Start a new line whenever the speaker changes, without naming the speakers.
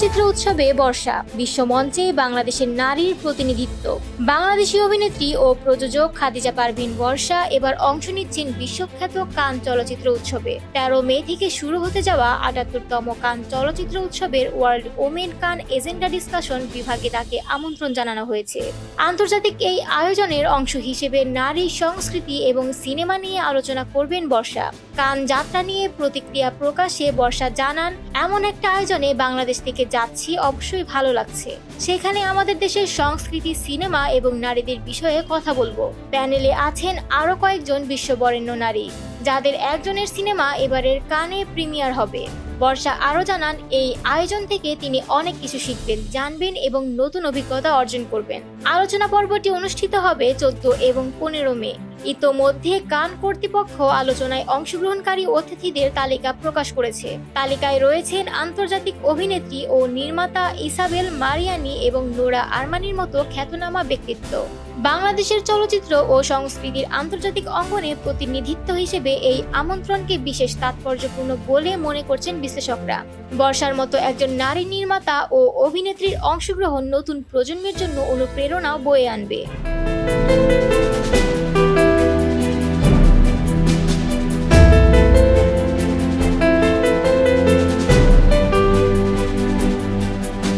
চলচ্চিত্র উৎসবে বর্ষা বিশ্ব বিশ্বমঞ্চে বাংলাদেশের নারীর প্রতিনিধিত্ব। বাংলাদেশি অভিনেত্রী ও প্রযোজক খাদিজা পারভিন বর্ষা এবার অংশ নিচ্ছেন বিশ্বখ্যাত কান চলচ্চিত্র উৎসবে। তেরো মে থেকে শুরু হতে যাওয়া আটাত্তরতম কান চলচ্চিত্র উৎসবের world women Cannes agenda discussion বিভাগে তাকে আমন্ত্রণ জানানো হয়েছে। আন্তর্জাতিক এই আয়োজনের অংশ হিসেবে নারী সংস্কৃতি এবং সিনেমা নিয়ে আলোচনা করবেন বর্ষা। কান যাত্রা নিয়ে প্রতিক্রিয়া প্রকাশে বর্ষা জানান, এমন একটা আয়োজনে বাংলাদেশ থেকে যাচ্ছি, অবশ্যই ভালো লাগছে। সেখানে আমাদের দেশের সংস্কৃতি, সিনেমা এবং নারীদের বিষয়ে কথা বলব। প্যানেলে আছেন আরও কয়েকজন বিশ্ববরেণ্য নারী, যাদের একজনের সিনেমা এবারের কানে প্রিমিয়ার হবে। বর্ষা আরও জানান, এই আয়োজন থেকে তিনি অনেক কিছু শিখবেন, জানবেন এবং নতুন অভিজ্ঞতা অর্জন করবেন। আলোচনা পর্বটি অনুষ্ঠিত হবে চোদ্দ এবং পনেরো মে। ইতোমধ্যে কান কর্তৃপক্ষ আলোচনায় অংশগ্রহণকারী অতিথিদের তালিকা প্রকাশ করেছে। তালিকায় রয়েছেন আন্তর্জাতিক অভিনেত্রী ও নির্মাতা ইসাবেল মারিয়ানি এবং নোরা আরমানির মতো খ্যাতনামা ব্যক্তিত্ব। বাংলাদেশের চলচ্চিত্র ও সংস্কৃতির আন্তর্জাতিক অঙ্গনে প্রতিনিধিত্ব হিসেবে এই আমন্ত্রণকে বিশেষ তাৎপর্যপূর্ণ বলে মনে করছেন বিশ্লেষকরা। বর্ষার মতো একজন নারী নির্মাতা ও অভিনেত্রীর অংশগ্রহণ নতুন প্রজন্মের জন্য অনুপ্রেরণা বয়ে আনবে।